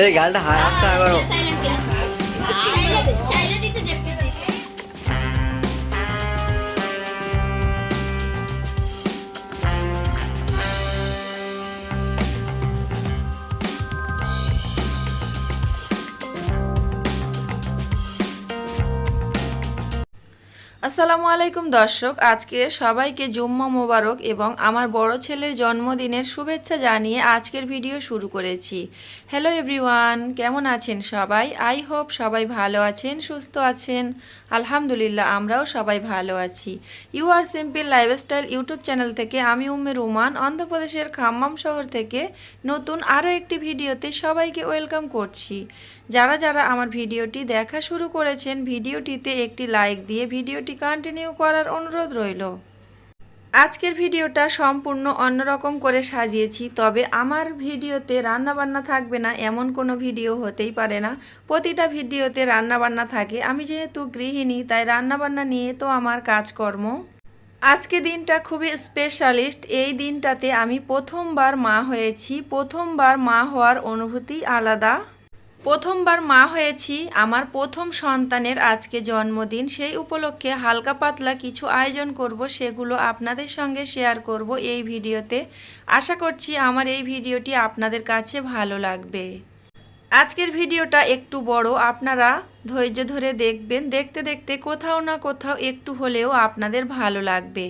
এই গালটা আসতে করো আসসালামু আলাইকুম দর্শক, আজকে সবাইকে জুম্মা মোবারক এবং আমার বড় ছেলের জন্মদিনের শুভেচ্ছা জানিয়ে আজকের ভিডিও শুরু করেছি। হ্যালো এভরিওয়ান কেমন আছেন সবাই? আই হোপ সবাই ভালো আছেন, সুস্থ আছেন। আলহামদুলিল্লাহ, আমরাও সবাই ভালো আছি। You are simple lifestyle YouTube channel থেকে আমি উম্মে রুমান, অন্ধ্রপ্রদেশের খাম্মাম শহর থেকে নতুন আরও একটি ভিডিওতে সবাইকে ওয়েলকাম করছি। যারা যারা আমার ভিডিওটি দেখা শুরু করেছেন, ভিডিওটিতে একটি লাইক দিয়ে ভিডিওটি কন্টিনিউ করার অনুরোধ রইল। আজকের ভিডিওটা সম্পূর্ণ অন্যরকম করে সাজিয়েছি, তবে আমার ভিডিওতে রান্নাবান্না থাকবে না এমন কোনো ভিডিও হতেই পারে না। প্রতিটা ভিডিওতে রান্নাবান্না থাকে। আমি যেহেতু গৃহিণী, তাই রান্নাবান্না নিয়ে তো আমার কাজকর্ম। আজকে দিনটা খুবই স্পেশালিস্ট। এই দিনটাতে আমি প্রথমবার মা হয়েছি। প্রথমবার মা হওয়ার অনুভূতি আলাদা। প্রথমবার মা হয়েছি, আমার প্রথম সন্তানের আজকে জন্মদিন, সেই উপলক্ষে হালকা পাতলা কিছু আয়োজন করব, সেগুলো আপনাদের সঙ্গে শেয়ার করব এই ভিডিওতে। আশা করছি আমার এই ভিডিওটি আপনাদের কাছে ভালো লাগবে। আজকের ভিডিওটা একটু বড়, আপনারা ধৈর্য ধরে দেখবেন, দেখতে দেখতে কোথাও না কোথাও একটু হলেও আপনাদের ভালো লাগবে।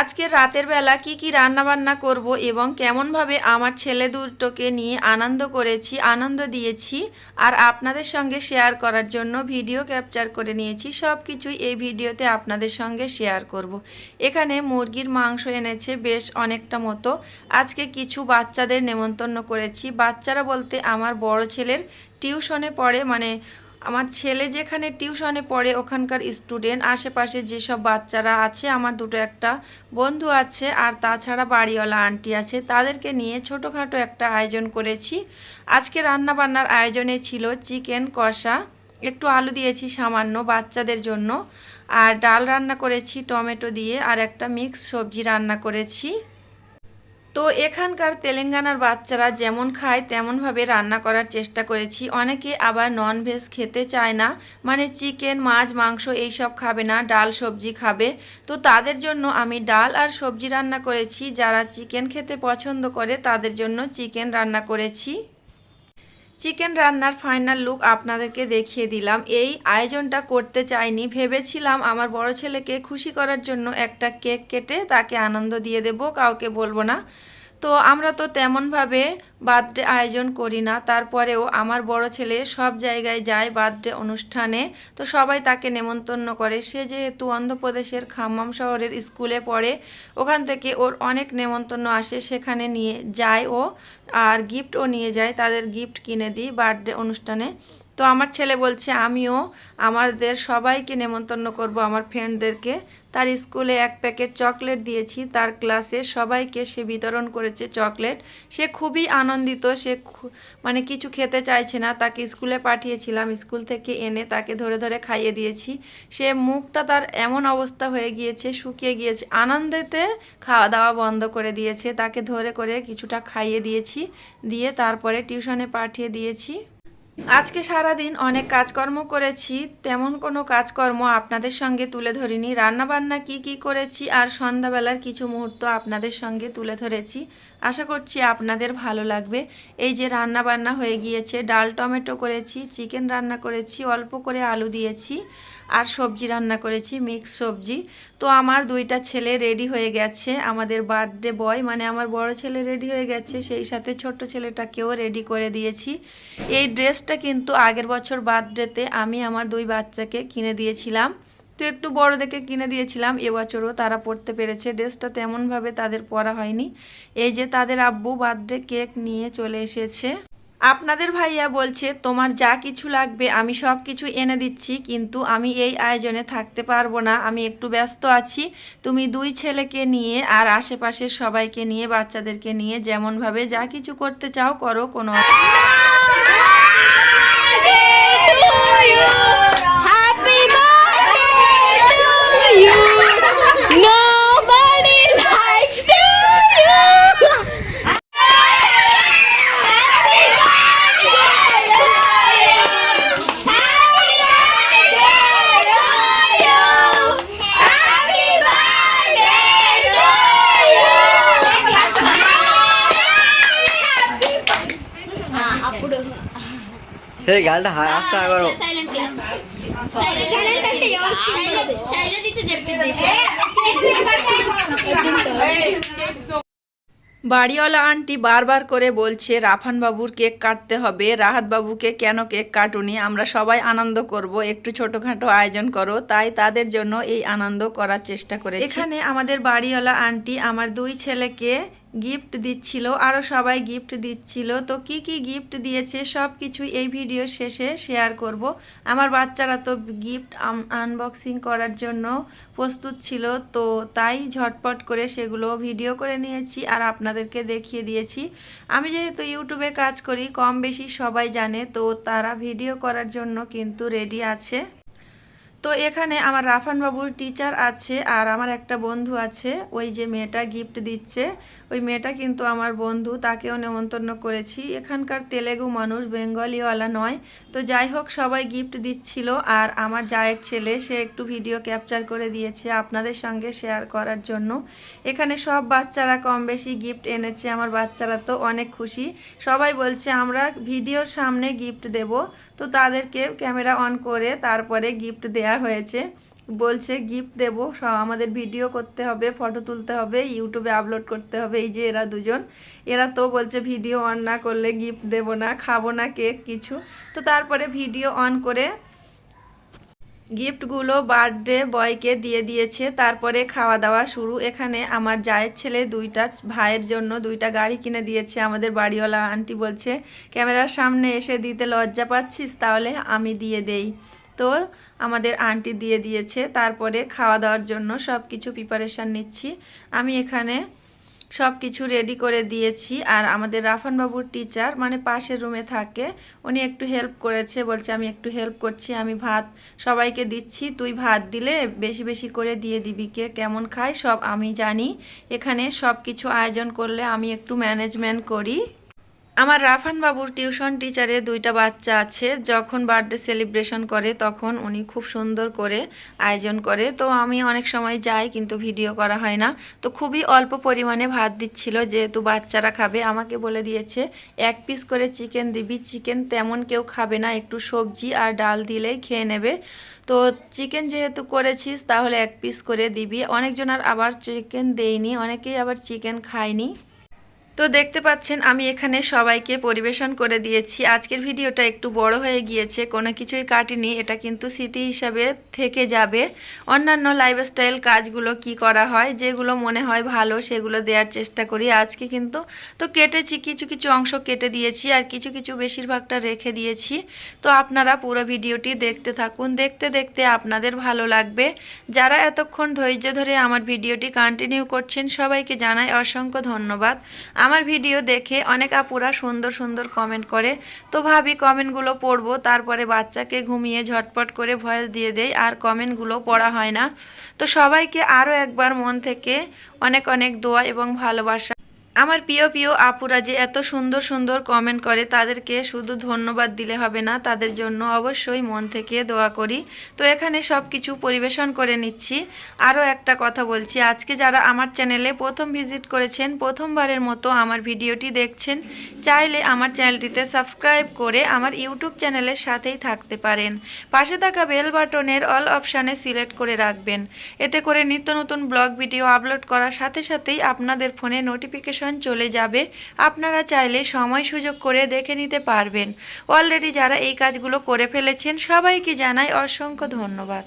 আজকে রাতের বেলা কি কি রান্না বান্না করব এবং কেমনভাবে আমার ছেলে দুটোকে নিয়ে আনন্দ করেছি, আনন্দ দিয়েছি আর আপনাদের সঙ্গে শেয়ার করার জন্য ভিডিও ক্যাপচার করে নিয়েছি, সব কিছুই এই ভিডিওতে আপনাদের সঙ্গে শেয়ার করব। এখানে মুরগির মাংস এনেছে বেশ অনেকটা মতো আজকে কিছু বাচ্চাদের নেমন্তন্ন করেছি বাচ্চারা বলতে আমার বড় ছেলের টিউশনে পড়ে মানে আমার ছেলে যেখানে টিউশনে পড়ে, ওখানকার স্টুডেন্ট, আশেপাশে যেসব বাচ্চারা আছে, আমার দুটো একটা বন্ধু আছে, আর তাছাড়া বাড়িওয়ালা আন্টি আছে, তাদেরকে নিয়ে ছোটোখাটো একটা আয়োজন করেছি। আজকে রান্না বান্নার আয়োজনে ছিল চিকেন কষা, একটু আলু দিয়েছি সামান্য বাচ্চাদের জন্য, আর ডাল রান্না করেছি, টমেটো দিয়ে, আর একটা মিক্স সবজি রান্না করেছি। তো এখানকার তেলেঙ্গানার বাচ্চারা যেমন খায়, তেমনভাবে রান্না করার চেষ্টা করেছি। অনেকে আবার নন ভেজ খেতে চায় না। মানে চিকেন মাছ, মাংস এইসব খাবে না, ডাল, সবজি খাবে। তো তাদের জন্য আমি ডাল আর সবজি রান্না করেছি। যারা চিকেন খেতে পছন্দ করে, তাদের জন্য চিকেন রান্না করেছি। চিকেন রান্নার ফাইনাল লুক আপনাদেরকে দেখিয়ে দিলাম। এই আয়োজনটা করতে চাইনি, ভেবেছিলাম আমার বড় ছেলেকে খুশি করার জন্য একটা কেক কেটে তাকে আনন্দ দিয়ে দেব, কাউকে বলব না। তো আমরা তো তেমনভাবে বার্থডে আয়োজন করি না, তারপরেও আমার বড় ছেলে সব জায়গায় যায় বার্থডে অনুষ্ঠানে, তো সবাই তাকে নেমন্তন্ন করে। সে যেহেতু অন্ধ্রপ্রদেশের খাম্মাম শহরের স্কুলে পড়ে, ওখান থেকে ওর অনেক নেমন্তন্ন আসে, সেখানে নিয়ে যায় ও আর গিফটও নিয়ে যায়, তাদের গিফট কিনে দিই বার্থডে অনুষ্ঠানে। তো আমার ছেলে বলছে, আমিও, আমাদের সবাইকে নেমন্তন্ন করব, আমার ফ্রেন্ডদেরকে। তার স্কুলে এক প্যাকেট চকলেট দিয়েছি, তার ক্লাসে সবাইকে সে বিতরণ করেছে চকলেট। সে খুবই আনন্দিত, সে মানে কিছু খেতে চাইছে না, তাকে স্কুলে পাঠিয়েছিলাম, স্কুল থেকে এনে তাকে ধরে ধরে খাইয়ে দিয়েছি। সে মুখটা তার এমন অবস্থা হয়ে গিয়েছে, শুকিয়ে গিয়েছে, আনন্দেতে খাওয়া দাওয়া বন্ধ করে দিয়েছে, তাকে ধরে করে কিছুটা খাইয়ে দিয়েছি, দিয়ে তারপরে টিউশনে পাঠিয়ে দিয়েছি। আজকে সারাদিন অনেক কাজকর্ম করেছি, তেমন কোনো কাজকর্ম আপনাদের সঙ্গে তুলে ধরিনি। রান্নাবান্না কি কি করেছি আর সন্ধ্যাবেলার কিছু মুহূর্ত আপনাদের সঙ্গে তুলে ধরেছি। আশা করছি আপনাদের ভালো লাগবে। এই যে রান্না বান্না হয়ে গিয়েছে, ডাল টমেটো করেছি, চিকেন রান্না করেছি, অল্প করে আলু দিয়েছি আর সবজি রান্না করেছি মিক্স সবজি। তো আমার দুইটা ছেলে রেডি হয়ে গেছে, আমাদের বার্থডে বয় মানে আমার বড় ছেলে রেডি হয়ে গেছে, সেই সাথে ছোট্ট ছেলেটাকেও রেডি করে দিয়েছি। এই ড্রেসটা কিন্তু আগের বছর বার্থডেতে আমি আমার দুই বাচ্চাকে কিনে দিয়েছিলাম। তো একটু বড় দেখে কিনে দিয়েছিলাম, এবছরও তারা পড়তে পেরেছে। ড্রেসটা তেমনভাবে তাদের পরা হয়নি। এই যে তাদের আব্বু বার্থডে কেক নিয়ে চলে এসেছে। আপনাদের ভাইয়া বলছে, তোমার যা কিছু লাগবে আমি সব কিছু এনে দিচ্ছি, কিন্তু আমি এই আয়োজনে থাকতে পারব না। আমি একটু ব্যস্ত আছি। তুমি দুই ছেলেকে নিয়ে আর আশেপাশের সবাইকে নিয়ে, বাচ্চাদেরকে নিয়ে যেমনভাবে যা কিছু করতে চাও করো, কোনো এই গালটা আস্তে আগারো। বাড়িওয়ালা আন্টি বারবার করে বলছে রাফান বাবুর কেক কাটতে হবে। রাহাত বাবুকে কেন কেক কাটুনি? আমরা সবাই আনন্দ করব। একটু ছোটোখাটো আয়োজন করো। তাই তাদের জন্য এই আনন্দ করার চেষ্টা করে এখানে আমাদের বাড়িওয়ালা আন্টি আমার দুই ছেলেকে গিফট দিচ্ছিল আরও সবাই গিফট দিচ্ছিল। তো কি কি গিফট দিয়েছে সব কিছু এই ভিডিও শেষে শেয়ার করব। আমার বাচ্চারা তো গিফট আনবক্সিং করার জন্য প্রস্তুত ছিল, তো তাই ঝটপট করে সেগুলো ভিডিও করে নিয়েছি আর আপনাদেরকে দেখিয়ে দিয়েছি। আমি যেহেতু ইউটিউবে কাজ করি, কম বেশি সবাই জানে, তো তারা ভিডিও করার জন্য কিন্তু রেডি আছে। তো এখানে আমার রাফান বাবুর টিচার আছে আর আমার একটা বন্ধু আছে, ওই যে মেয়েটা গিফট দিচ্ছে। ওই মেয়েটা কিন্তু আমার বন্ধু, তাকেও নেমন্তন্ন করেছি। এখানকার তেলেগু মানুষ, বেঙ্গলিওয়ালা নয়। তো যাই হোক, সবাই গিফট দিচ্ছিল। আর আমার জায়ের ছেলে, সে একটু ভিডিও ক্যাপচার করে দিয়েছে আপনাদের সঙ্গে শেয়ার করার জন্য। এখানে সব বাচ্চারা কম বেশি গিফট এনেছে, আমার বাচ্চারা তো অনেক খুশি। সবাই বলছে, আমরা ভিডিওর সামনে গিফট দেব। তো তাদেরকে ক্যামেরা অন করে তারপরে গিফট দেয়া হয়েছে। বলছে, গিফট দেব আমাদের ভিডিও করতে হবে, ফটো তুলতে হবে, ইউটিউবে আপলোড করতে হবে, এই যে এরা দুজন। এরা তো বলছে ভিডিও অন না করলে গিফট দেব না, খাব না কেক, কিছু। তো তারপরে ভিডিও অন করে গিফটগুলো বার্থডে বয়কে দিয়ে দিয়েছে। তারপরে খাওয়া দাওয়া শুরু। এখানে আমার জায়ের ছেলে দুইটা, ভাইয়ের জন্য দুইটা গাড়ি কিনে দিয়েছে। আমাদের বাড়িওয়ালা আন্টি বলছে, ক্যামেরার সামনে এসে দিতে লজ্জা পাচ্ছিস, তাহলে আমি দিয়ে দেই। তো আমাদের আন্টি দিয়ে দিয়েছে। তারপরে খাওয়া দাওয়ার জন্য সব কিছু প্রিপারেশান নিচ্ছি। আমি এখানে সব কিছু রেডি করে দিয়েছি। আর আমাদের রাফান বাবুর টিচার মানে পাশের রুমে থাকে, উনি একটু হেল্প করেছে, বলছে আমি একটু হেল্প করছি, আমি ভাত সবাইকে দিচ্ছি, তুই ভাত দিলে বেশি বেশি করে দিয়ে দিবি কে, কেমন খায় সব আমি জানি। এখানে সব কিছু আয়োজন করলে আমি একটু ম্যানেজমেন্ট করি। আমার রাফান বাবুর টিউশন টিচারে দুইটা বাচ্চা আছে। যখন বার্থডে সেলিব্রেশন করে, তখন উনি খুব সুন্দর করে আয়োজন করে। তো আমি অনেক সময় যাই, কিন্তু ভিডিও করা হয় না। তো খুবই অল্প পরিমাণে ভাত দিচ্ছিল, যেহেতু বাচ্চারা খাবে। আমাকে বলে দিয়েছে, এক পিস করে চিকেন দিবি। চিকেন তেমন কেউ খাবে না। একটু সবজি আর ডাল দিলেই খেয়ে নেবে। তো চিকেন যেহেতু করেছিস, তাহলে এক পিস করে দিবি। অনেকজন আর আবার চিকেন দেয়নি। অনেকেই আবার চিকেন খায়নি। তো দেখতে পাচ্ছেন, আমি এখানে সবাইকে পরিবেশন করে দিয়েছি। আজকের ভিডিওটা একটু বড় হয়ে গিয়েছে, কোনো কিছুই কাটিনি, এটা কিন্তু স্মৃতি হিসাবে থেকে যাবে। অন্যান্য লাইফস্টাইল কাজগুলো কি করা হয়, যেগুলো মনে হয় ভালো, সেগুলো দেওয়ার চেষ্টা করি। আজকে কিন্তু তো কেটেছি, কিছু কিছু অংশ কেটে দিয়েছি আর কিছু কিছু বেশিরভাগটা রেখে দিয়েছি। তো আপনারা পুরো ভিডিওটি দেখতে থাকুন, দেখতে দেখতে আপনাদের ভালো লাগবে। যারা এতক্ষণ ধৈর্য ধরে আমার ভিডিওটি কন্টিনিউ করছেন, সবাইকে জানাই অসংখ্য ধন্যবাদ। আমার ভিডিও দেখে অনেক আপুরা সুন্দর সুন্দর কমেন্ট করে। তো ভাবি কমেন্টগুলো পড়ব, তারপরে বাচ্চাকে ঘুমিয়ে ঝটপট করে ভয়েস দিয়ে দেয় আর কমেন্টগুলো পড়া হয় না। তো সবাইকে আরও একবার মন থেকে অনেক অনেক দোয়া এবং ভালোবাসা। আমার প্রিয় প্রিয় আপুরা যে এত সুন্দর সুন্দর কমেন্ট করে, তাদেরকে শুধু ধন্যবাদ দিলে হবে না, তাদের জন্য অবশ্যই মন থেকে দোয়া করি। তো এখানে সব কিছু পরিবেশন করে নিচ্ছি। আরও একটা কথা বলছি, আজকে যারা আমার চ্যানেলে প্রথম ভিজিট করেছেন, প্রথমবারের মতো আমার ভিডিওটি দেখছেন, চাইলে আমার চ্যানেলটিতে সাবস্ক্রাইব করে আমার ইউটিউব চ্যানেলের সাথেই থাকতে পারেন। পাশে থাকা বেল বাটনের অল অপশানে সিলেক্ট করে রাখবেন। এতে করে নিত্য নতুন ব্লগ ভিডিও আপলোড করার সাথে সাথেই আপনাদের ফোনে নোটিফিকেশন চলে যাবে, আপনারা চাইলে সময় সুযোগ করে দেখে নিতে পারবেন। অলরেডি যারা এই কাজগুলো করে ফেলেছেন, সবাইকে জানাই অসংখ্য ধন্যবাদ।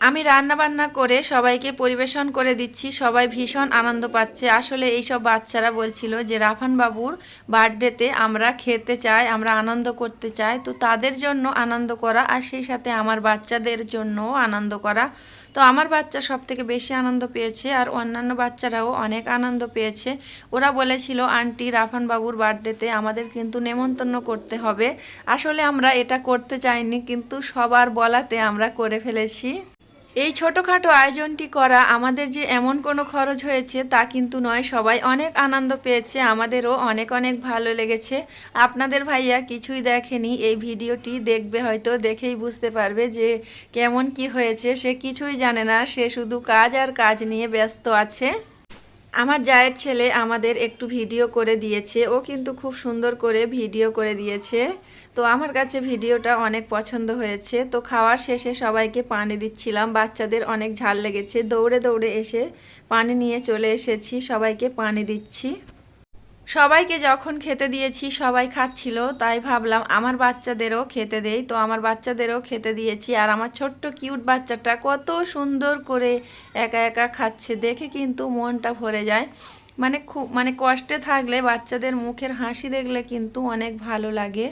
আমি রান্না বান্না করে সবাইকে পরিবেশন করে দিচ্ছি, সবাই ভীষণ আনন্দ পাচ্ছে। আসলে এইসব বাচ্চারা বলছিল যে, রাফান বাবুর বার্থডেতে আমরা খেতে চাই, আমরা আনন্দ করতে চাই। তো তাদের জন্য আনন্দ করা আর সেই সাথে আমার বাচ্চাদের জন্যও আনন্দ করা তো আমার বাচ্চা সব থেকে বেশি আনন্দ পেয়েছে আর অন্যান্য বাচ্চারাও অনেক আনন্দ পেয়েছে। ওরা বলেছিল, আন্টি, রাফান বাবুর বার্থডেতে আমাদের কিন্তু নেমন্তন্ন করতে হবে। আসলে আমরা এটা করতে চাইনি, কিন্তু সবার বলাতে আমরা করে ফেলেছি। এই ছোটোখাটো আয়োজনটি করা আমাদের যে এমন কোনো খরচ হয়েছে তা কিন্তু নয়, সবাই অনেক আনন্দ পেয়েছে, আমাদেরও অনেক অনেক ভালো লেগেছে। আপনাদের ভাইয়া কিছুই দেখেনি, এই ভিডিওটি দেখবে, হয়তো দেখেই বুঝতে পারবে যে কেমন কি হয়েছে, সে কিছুই জানে না, সে শুধু কাজ আর কাজ নিয়ে ব্যস্ত আছে। আমার জায়ের ছেলে আমাদের একটু ভিডিও করে দিয়েছে। ও কিন্তু খুব সুন্দর করে ভিডিও করে দিয়েছে। তো আমার কাছে ভিডিওটা অনেক পছন্দ হয়েছে। তো খাওয়ার শেষে সবাইকে পানি দিচ্ছিলাম। বাচ্চাদের অনেক ঝাল লেগেছে। দৌড়ে দৌড়ে এসে পানি নিয়ে চলে এসেছি। সবাইকে পানি দিচ্ছি। সবাইকে যখন খেতে দিয়েছি, সবাই খাচ্ছিল, তাই ভাবলাম আমার বাচ্চাদেরও খেতে দেই। তো আমার বাচ্চাদেরও খেতে দিয়েছি আর আমার ছোট্ট কিউট বাচ্চাটা কত সুন্দর করে একা একা খাচ্ছে। দেখে কিন্তু মনটা ভরে যায়। মানে খুব মানে কষ্টে থাকলে, বাচ্চাদের মুখের হাসি দেখলে কিন্তু অনেক ভালো লাগে।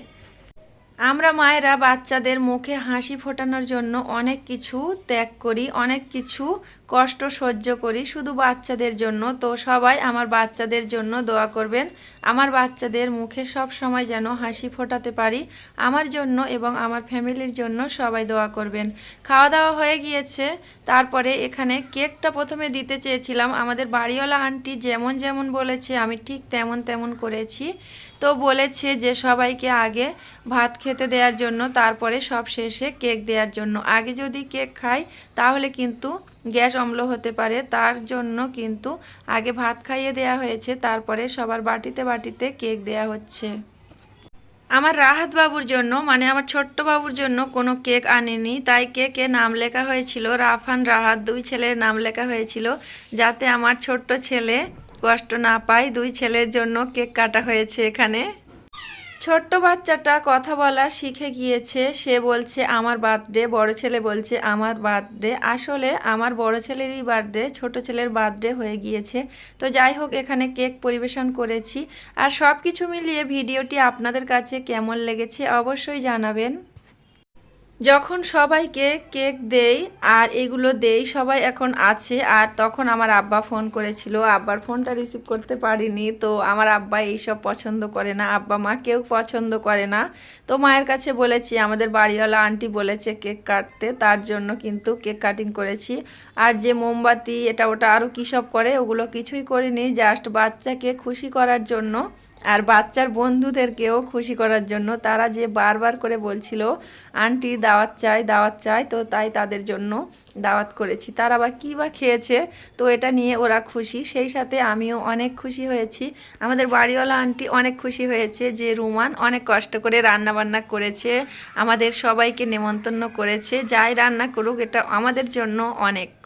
আমরা মায়েরা বাচ্চাদের মুখে হাসি ফোটানোর জন্য অনেক কিছু ত্যাগ করি, অনেক কিছু কষ্ট সহ্য করি, শুধু বাচ্চাদের জন্য। তো সবাই আমার বাচ্চাদের জন্য দোয়া করবেন। আমার বাচ্চাদের মুখে সব সময় যেন হাসি ফোটাতে পারি। আমার জন্য এবং আমার ফ্যামিলির জন্য সবাই দোয়া করবেন। খাওয়া দাওয়া হয়ে গিয়েছে। তারপরে এখানে কেকটা প্রথমে দিতে চেয়েছিলাম। আমাদের বাড়িওয়ালা আন্টি যেমন যেমন বলেছে, আমি ঠিক তেমন তেমন করেছি। তো বলেছে যে সবাইকে আগে ভাত খেতে দেওয়ার জন্য, তারপরে সব শেষে কেক দেওয়ার জন্য। আগে যদি কেক খাই, তাহলে কিন্তু গ্যাস অম্ল হতে পারে, তার জন্য কিন্তু আগে ভাত খাইয়ে দেওয়া হয়েছে, তারপরে সবার বাটিতে বাটিতে কেক দেওয়া হচ্ছে। আমার রাহাত বাবুর জন্য মানে আমার ছোট্ট বাবুর জন্য কোনো কেক আনেনি, তাই কেকে নাম লেখা হয়েছিল রাফান রাহাত, দুই ছেলের নাম লেখা হয়েছিল, যাতে আমার ছোট্ট ছেলে কষ্ট না পায়, দুই ছেলের জন্য কেক কাটা হয়েছে এখানে। ছোট্ট বাচ্চাটা কথা বলা শিখে গিয়েছে। সে বলছে, আমার বার্থডে। বড় ছেলে বলছে, আমার বার্থডে। আসলে আমার বড় ছেলেরই বার্থডে, ছোট ছেলের বার্থডে হয়ে গিয়েছে। তো যাই হোক, এখানে কেক পরিবেশন করেছি। আর সব কিছু মিলিয়ে ভিডিওটি আপনাদের কাছে কেমন লেগেছে অবশ্যই জানাবেন। যখন সবাইকে কেক দেই আর এগুলো দেই, সবাই এখন আছে আর তখন আমার আব্বা ফোন করেছিল। আব্বার ফোনটা রিসিভ করতে পারিনি, তো আমার আব্বা এইসব পছন্দ করে না। আব্বা মা কেউ পছন্দ করে না। তো মায়ের কাছে বলেছি, আমাদের বাড়িওয়ালা আন্টি বলেছে কেক কাটতে, তার জন্য কিন্তু কেক কাটিং করেছি। আর যে মোমবাতি, এটা ওটা আরও কী সব করে, ওগুলো কিছুই করিনি। জাস্ট বাচ্চাকে খুশি করার জন্য আর বাচ্চার বন্ধুদেরকেও খুশি করার জন্য তারা যে বারবার করে বলছিল, আন্টি, দাওয়াত চাই দাওয়াত চাই। তো তাই তাদের জন্য দাওয়াত করেছি। তারা বা কী বা খেয়েছে? তো এটা নিয়ে ওরা খুশি। সেই সাথে আমিও অনেক খুশি হয়েছি। আমাদের বাড়িওয়ালা আন্টি অনেক খুশি হয়েছে যে রুমান অনেক কষ্ট করে রান্না বান্না করেছে। আমাদের সবাইকে নেমন্তন্ন করেছে। যাই রান্না করুক, এটা আমাদের জন্য অনেক।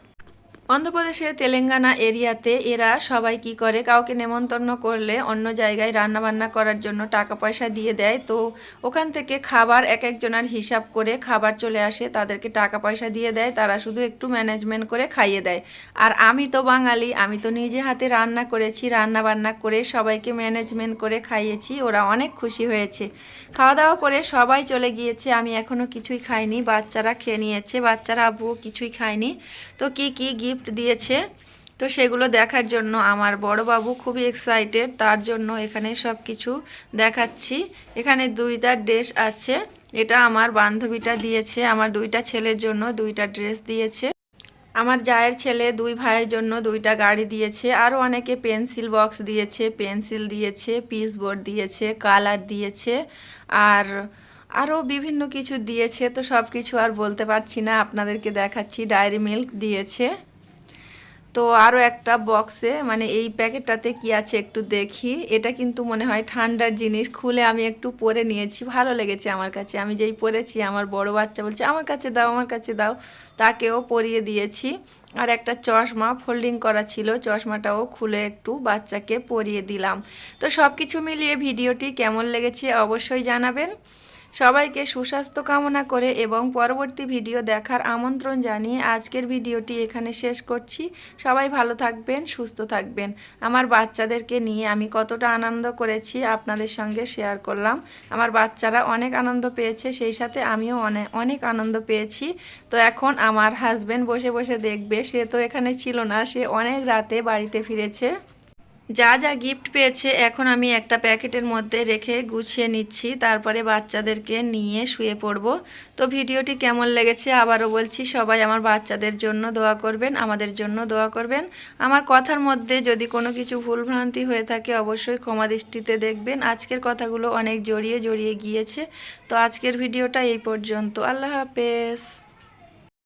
অন্ধ্রপ্রদেশে তেলেঙ্গানা এরিয়াতে এরা সবাই কি করে? কাউকে নেমন্তন্ন করলে অন্য জায়গায় রান্না বান্না করার জন্য টাকা পয়সা দিয়ে দেয়। তো ওখান থেকে খাবার এক একজনের হিসাব করে খাবার চলে আসে, তাদেরকে টাকা পয়সা দিয়ে দেয়, তারা শুধু একটু ম্যানেজমেন্ট করে খাইয়ে দেয়। আর আমি তো বাঙালি, আমি তো নিজে হাতে রান্না করেছি রান্না বান্না করে সবাইকে ম্যানেজমেন্ট করে খাইয়েছি, ওরা অনেক খুশি হয়েছে। খাওয়া দাওয়া করে সবাই চলে গিয়েছে, আমি এখনও কিছুই খাইনি, বাচ্চারা খেয়ে নিয়েছে, বাচ্চারা আব্বুও কিছুই খায়নি। তো কি কি গিফট দিয়েছে। তো সেগুলো দেখার জন্য আমার বড় বাবু খুবই এক্সাইটেড তার জন্য এখানে সব কিছু দেখাচ্ছি। এখানে দুইটা ড্রেস আছে, এটা আমার বান্ধবীটা দিয়েছে, আমার দুইটা ছেলের জন্য দুইটা ড্রেস দিয়েছে। আমার জায়ের ছেলে দুই ভাইয়ের জন্য দুইটা গাড়ি দিয়েছে আরও অনেকে পেন্সিল বক্স দিয়েছে পেন্সিল দিয়েছে পিস বোর্ড দিয়েছে কালার দিয়েছে, আর আরও বিভিন্ন কিছু দিয়েছে। তো সব কিছু আর বলতে পারছি না, আপনাদেরকে দেখাচ্ছি। ডায়েরি মিল্ক দিয়েছে। তো আরও একটা বক্সে মানে এই প্যাকেটটাতে কি আছে একটু দেখি। এটা কিন্তু মনে হয় ঠান্ডার জিনিস, খুলে আমি একটু পরে নিয়েছি। ভালো লেগেছে আমার কাছে। আমি যেই পরেছি, আমার বড় বাচ্চা বলছে, আমার কাছে দাও, আমার কাছে দাও। তাকেও পরিয়ে দিয়েছি। আর একটা চশমা ফোল্ডিং করা ছিল, চশমাটাও খুলে একটু বাচ্চাকে পরিয়ে দিলাম। তো সব কিছু মিলিয়ে ভিডিওটি কেমন লেগেছে অবশ্যই জানাবেন। সবাইকে সুস্বাস্থ্য কামনা করে এবং পরবর্তী ভিডিও দেখার আমন্ত্রণ জানিয়ে আজকের ভিডিওটি এখানে শেষ করছি। সবাই ভালো থাকবেন, সুস্থ থাকবেন। আমার বাচ্চাদেরকে নিয়ে আমি কতটা আনন্দ করেছি আপনাদের সঙ্গে শেয়ার করলাম। আমার বাচ্চারা অনেক আনন্দ পেয়েছে, সেই সাথে আমিও অনেক অনেক আনন্দ পেয়েছি। তো এখন আমার হাজবেন্ড বসে বসে দেখবে, সে তো এখানে ছিল না, সে অনেক রাতে বাড়িতে ফিরেছে। যা যা গিফট পেয়েছে, এখন আমি একটা প্যাকেটের মধ্যে রেখে গুছিয়ে নিচ্ছি। তারপরে বাচ্চাদেরকে নিয়ে শুয়ে পড়ব। তো ভিডিওটি কেমন লেগেছে আবারও বলছি, সবাই আমার বাচ্চাদের জন্য দোয়া করবেন, আমাদের জন্য দোয়া করবেন। আমার কথার মধ্যে যদি কোনো কিছু ভুলভ্রান্তি হয়ে থাকে, অবশ্যই ক্ষমা দৃষ্টিতে দেখবেন। আজকের কথাগুলো অনেক জড়িয়ে জড়িয়ে গিয়েছে। তো আজকের ভিডিওটা এই পর্যন্ত। আল্লাহ হাফেজ।